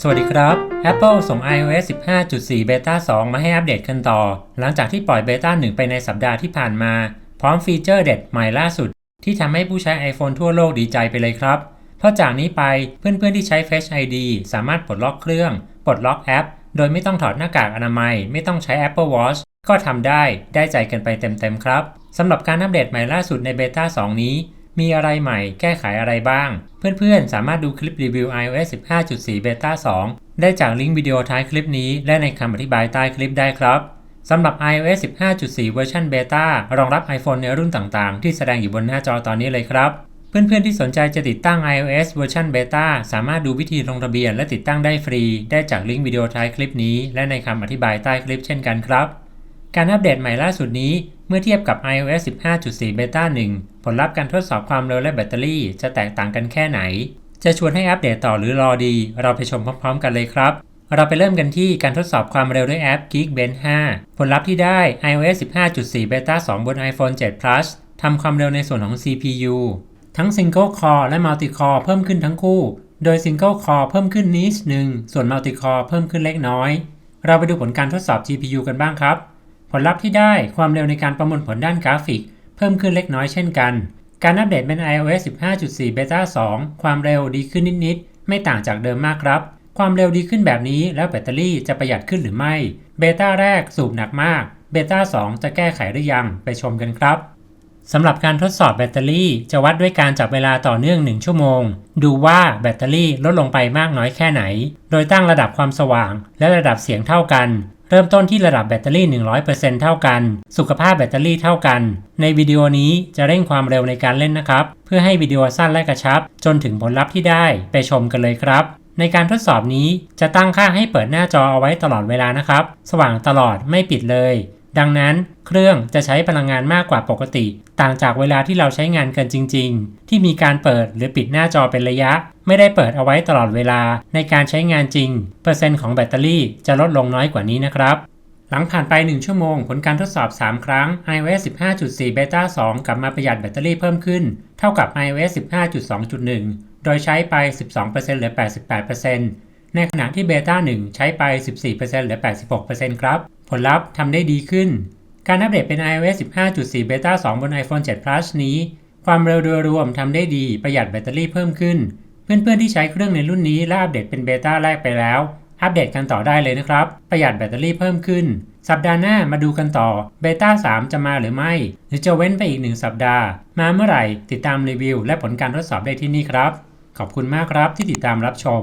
สวัสดีครับ Apple ส่ง iOS 15.4 Beta 2 มาให้อัปเดตกันต่อ หลังจากที่ปล่อย Beta 1 ไปในสัปดาห์ที่ผ่านมา พร้อมฟีเจอร์เด็ดใหม่ล่าสุด ที่ทำให้ผู้ใช้ iPhone ทั่วโลกดีใจไปเลยครับ เพราะจากนี้ไปเพื่อนๆที่ใช้ Face ID สามารถปลดล็อกเครื่อง ปลดล็อกแอป โดยไม่ต้องถอดหน้ากากอนามัย ไม่ต้องใช้ Apple Watch ก็ทำได้ ได้ใจกันไปเต็มๆครับสำหรับการอัปเดตใหม่ล่าสุดใน Beta 2 นี้ มีอะไรใหม่ แก้ไขอะไรบ้าง เพื่อนๆ สามารถดูคลิปรีวิว iOS 15.4 Beta 2 ได้จากลิงก์วิดีโอท้ายคลิปนี้ และในคำอธิบายใต้คลิปได้ครับสำหรับ iOS 15.4 เวอร์ชัน Beta รองรับ iPhone ในรุ่นต่างๆ ที่แสดงอยู่บนหน้าจอตอนนี้เลยครับ เพื่อนๆ ที่สนใจจะติดตั้ง iOS เวอร์ชัน Beta สามารถดูวิธีลงทะเบียนและติดตั้งได้ฟรี ได้จากลิงก์วิดีโอท้ายคลิปนี้ และในคำอธิบายใต้คลิปเช่นกันครับ การอัปเดตใหม่ล่าสุดนี้เมื่อเทียบกับ iOS 15.4 Beta 1 ผลลัพธ์การทดสอบความเร็วและแบตเตอรี่จะแตกต่างกันแค่ไหน จะชวนให้อัปเดตต่อหรือรอดี เราไปชมพร้อมๆ กันเลยครับ เราไปเริ่มกันที่การทดสอบความเร็วด้วยแอป Geekbench 5 ผลลัพธ์ที่ได้ iOS 15.4 Beta 2 บน iPhone 7 Plus ทำความเร็วในส่วนของ CPU ทั้ง Single Core และ Multi Core เพิ่มขึ้นทั้งคู่ โดย Single Core เพิ่มขึ้นนิดหนึ่ง ส่วน Multi Core เพิ่มขึ้นเล็กน้อย เราไปดูผลการทดสอบ GPU กันบ้างครับ ลลัพธ์ที่ได้ความเร็วในการประมวลผลด้านกราฟิก เพิ่มขึ้นเล็กน้อยเช่นกัน การอัปเดตเป็น iOS 15.4 Beta 2 ความเร็วดีขึ้นนิดๆ ไม่ต่างจากเดิมมากครับ ความเร็วดีขึ้นแบบนี้แล้วแบตเตอรี่จะประหยัดขึ้นหรือไม่ เบต้าแรกสูบหนักมาก เบต้า2 จะแก้ไขหรือยังไปชมกันครับสำหรับการทดสอบแบตเตอรี่จะวัดด้วยการจับเวลาต่อเนื่อง 1 ชั่วโมง ดูว่าแบตเตอรี่ลดลงไปมากน้อยแค่ไหน โดยตั้งระดับความสว่างและระดับเสียงเท่ากัน เริ่มต้นที่ระดับแบตเตอรี่ 100%เท่ากัน สุขภาพแบตเตอรี่เท่ากัน ในวิดีโอนี้จะเร่งความเร็วในการเล่นนะครับ เพื่อให้วิดีโอสั้นและกระชับ จนถึงผลลัพธ์ที่ได้ไปชมกันเลยครับ ในการทดสอบนี้จะตั้งค่าให้เปิดหน้าจอเอาไว้ตลอดเวลานะครับ สว่างตลอดไม่ปิดเลย ดังนั้นเครื่องจะใช้พลังงานมากกว่าปกติ ต่างจากเวลาที่เราใช้งานกันจริง ๆ ที่มีการเปิดหรือปิดหน้าจอเป็นระยะ ไม่ได้เปิดเอาไว้ตลอดเวลาในการใช้งานจริง เปอร์เซ็นต์ของแบตเตอรี่จะลดลงน้อยกว่านี้นะครับหลังผ่านไป 1 ชั่วโมง ผลการทดสอบ 3 ครั้ง iOS 15.4 Beta 2 กลับมาประหยัดแบตเตอรี่เพิ่มขึ้น เท่ากับ iOS 15.2.1 โดยใช้ไป 12%เหลือ 88% ในขณะที่ Beta 1ใช้ไป 14%เหลือ 86%ครับ ผลลัพธ์ทำได้ดีขึ้น การอัปเดตเป็น iOS 15.4 Beta 2 บน iPhone 7 Plus นี้ ความเร็วโดยรวมทำได้ดีประหยัดแบตเตอรี่เพิ่มขึ้น เพื่อนๆที่ใช้เครื่องในรุ่นนี้และอัปเดตเป็นเบต้าแรกไปแล้ว อัปเดตกันต่อได้เลยนะครับ ประหยัดแบตเตอรี่เพิ่มขึ้น สัปดาห์หน้ามาดูกันต่อเบต้า3จะมาหรือไม่ หรือจะเว้นไปอีก1สัปดาห์ มาเมื่อไหร่ ติดตามรีวิว และผลการทดสอบได้ที่นี่ครับ ขอบคุณมากครับที่ติดตามรับชม